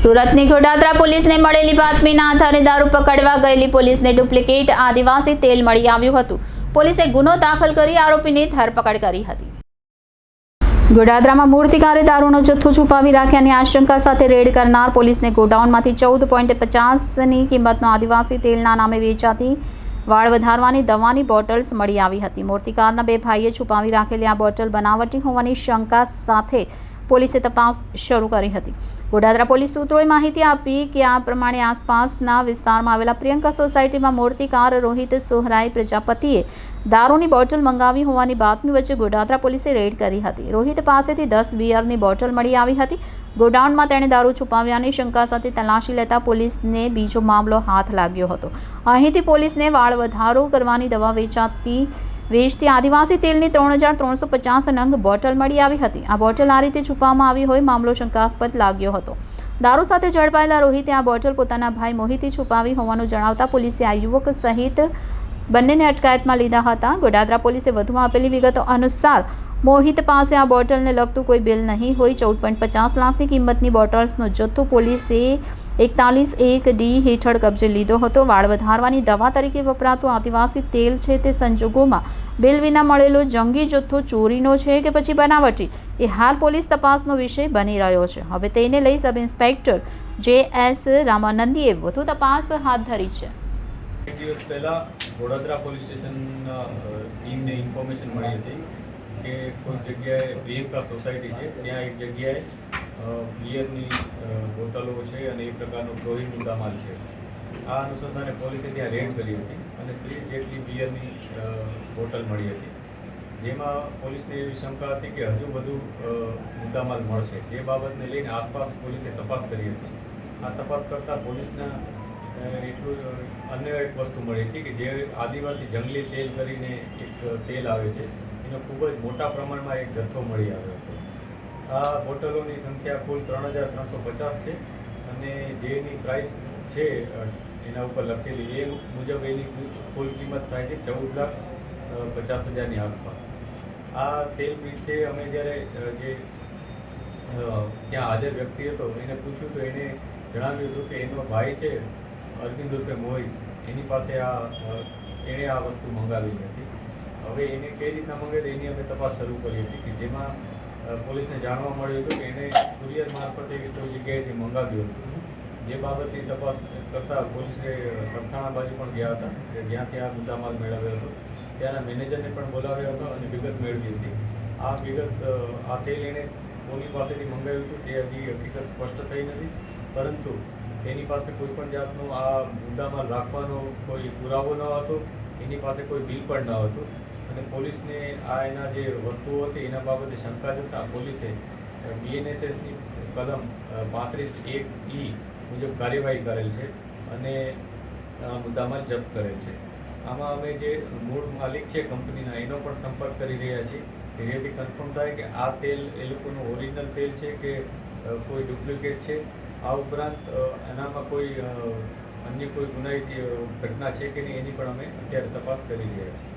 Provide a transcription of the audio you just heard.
સુરતની ગોડાદરા પોલીસને મળેલી બાતમીના આધારે દારૂ પકડવા ગયેલી પોલીસને ડુપ્લિકેટ આદિવાસી તેલ મળી આવ્યું હતું. પોલીસે ગુનો દાખલ કરી આરોપીની ધરપકડ કરી હતી. ગોડાદરામાં મૂર્તિકારે દારૂનો જથ્થો છુપાવી રાખ્યાની આશંકા સાથે રેડ કરનાર પોલીસને ગોડાઉનમાંથી ચૌદ પોઈન્ટ પચાસની કિંમતનો આદિવાસી તેલના નામે વેચાતી વાળ વધારવાની દવાની બોટલ્સ મળી આવી હતી. મૂર્તિકારના બે ભાઈએ છુપાવી રાખેલી આ બોટલ બનાવટી હોવાની શંકા સાથે પોલીસે તપાસ શરૂ કરી હતી. ગોડાદરા પોલીસ સૂત્રોએ માહિતી આપી કે આ પ્રમાણે આસપાસના વિસ્તારમાં આવેલા પ્રિયંકા સોસાયટીમાં મૂર્તિકાર રોહિત સોહરાય પ્રજાપતિએ દારૂની બોટલ મંગાવી હોવાની બાતમી વચ્ચે ગોડાદરા પોલીસે રેડ કરી હતી. રોહિત પાસેથી દસ બિયરની બોટલ મળી આવી હતી. ગોડાઉનમાં તેણે દારૂ છુપાવ્યાની શંકા સાથે તલાશી લેતા પોલીસને બીજો મામલો હાથ લાગ્યો હતો. અહીંથી પોલીસને વાળ વધારો કરવાની દવા વેચાતી વેચતી આદિવાસી તેલની ત્રણ હજાર ત્રણસો પચાસ નંગ બોટલ મળી આવી હતી. આ બોટલ આ રીતે છુપાવવામાં આવી હોય મામલો શંકાસ્પદ લાગ્યો હતો. દારૂ સાથે ઝડપાયેલા રોહિતે આ બોટલ પોતાના ભાઈ મોહિતે છુપાવી હોવાનું જણાવતા પોલીસે આ યુવક સહિત બંનેને અટકાયતમાં લીધા હતા. ગોડાદરા પોલીસે વધુમાં આપેલી વિગતો અનુસાર મોહિત પાસે આ બોટલને લગતું કોઈ બિલ નહીં હોય. ચૌદ પોઈન્ટ પચાસ લાખની કિંમતની બોટલ્સનો જથ્થો પોલીસે એકતાલીસ એક ડી હેઠળ કબજે લીધો હતો. વાળ વધારવાની દવા તરીકે વપરાતું આદિવાસી તેલ છે તે સંજોગોમાં બિલ વિના મળેલો જંગી જથ્થો ચોરીનો છે કે પછી બનાવટી? એ હાલ પોલીસ તપાસનો વિષય બની રહ્યો છે. હવે તેને લઈ સબ ઇન્સ્પેક્ટર જે એસ રામાનંદીએ વધુ તપાસ હાથ ધરી છે. વડોદરા પોલીસ સ્ટેશન ટીમને ઇન્ફોર્મેશન મળી હતી કે કોઈ જગ્યાએ પ્રિયંકા સોસાયટી છે, ત્યાં એક જગ્યાએ બિયરની બોટલો છે અને એ પ્રકારનો પ્રોહી મુદ્દામાલ છે. આ અનુસંધાને પોલીસે ત્યાં રેડ કરી હતી અને ત્રીસ જેટલી બિયરની બોટલ મળી હતી. જેમાં પોલીસને એવી શંકા હતી કે હજુ વધુ મુદ્દામાલ મળશે. જે બાબતને લઈને આસપાસ પોલીસે તપાસ કરી હતી. આ તપાસ કરતાં પોલીસના એટલું અન્ય એક વસ્તુ મળી હતી કે જે આદિવાસી જંગલી તેલ કરીને એક તેલ આવે છે એનો ખૂબ જ મોટા પ્રમાણમાં એક જથ્થો મળી આવ્યો હતો. આ બોટલોની સંખ્યા કુલ ત્રણ હજાર ત્રણસો પચાસ છે અને જેની પ્રાઇસ છે, એના ઉપર લખેલી એ મુજબ એની કુલ- કિંમત થાય છે ચૌદ લાખ પચાસ હજારની આસપાસ. આ તેલ વિશે અમે જ્યારે જે ત્યાં હાજર વ્યક્તિ હતો, એને પૂછ્યું તો એને જણાવ્યું હતું કે એનો ભાઈ છે, અરવિંદ ઉર્ફે મોહિત, એની પાસે આ એણે આ વસ્તુ મંગાવી હતી. હવે એને કઈ રીતના મંગાવી એની અમે તપાસ શરૂ કરી હતી કે જેમાં પોલીસને જાણવા મળ્યું હતું કે એણે કુરિયર મારફતે કોઈ જગ્યાએથી મંગાવ્યું હતું. જે બાબતની તપાસ કરતાં પોલીસે સરથાણા બાજુ પણ ગયા હતા કે જ્યાંથી આ મુદ્દામાલ મેળવ્યો હતો, ત્યાંના મેનેજરને પણ બોલાવ્યો હતો અને વિગત મેળવી હતી. આ વિગત આ તેલ એણે કોની પાસેથી મંગાવ્યું હતું તે હજી હકીકત સ્પષ્ટ થઈ નથી. પરંતુ તેની પાસે કોઈ પણ જાતનો આ મુદ્દામાલ રાખવાનો કોઈ પુરાવો ન હતો, એની પાસે કોઈ બિલ પણ ન હતું. અને પોલીસને આ એના જે વસ્તુઓ હતી, એના બાબતે શંકા જતાં પોલીસે બીએનએસએસની કલમ પાંત્રીસ એક ઈ મુજબ કાર્યવાહી કરેલ છે અને આ મુદ્દામાં જપ્ત કરેલ છે. આમાં અમે જે મૂળ માલિક છે કંપનીના, એનો પણ સંપર્ક કરી રહ્યા છીએ. એનાથી કન્ફર્મ થાય કે આ તેલ, એ લોકોનું ઓરિજિનલ તેલ છે કે કોઈ ડુપ્લિકેટ છે. આ ઉપરાંત એનામાં કોઈ અન્ય કોઈ ગુનાહિત ઘટના છે કે નહીં એની પણ અમે અત્યારે તપાસ કરી રહ્યા છીએ.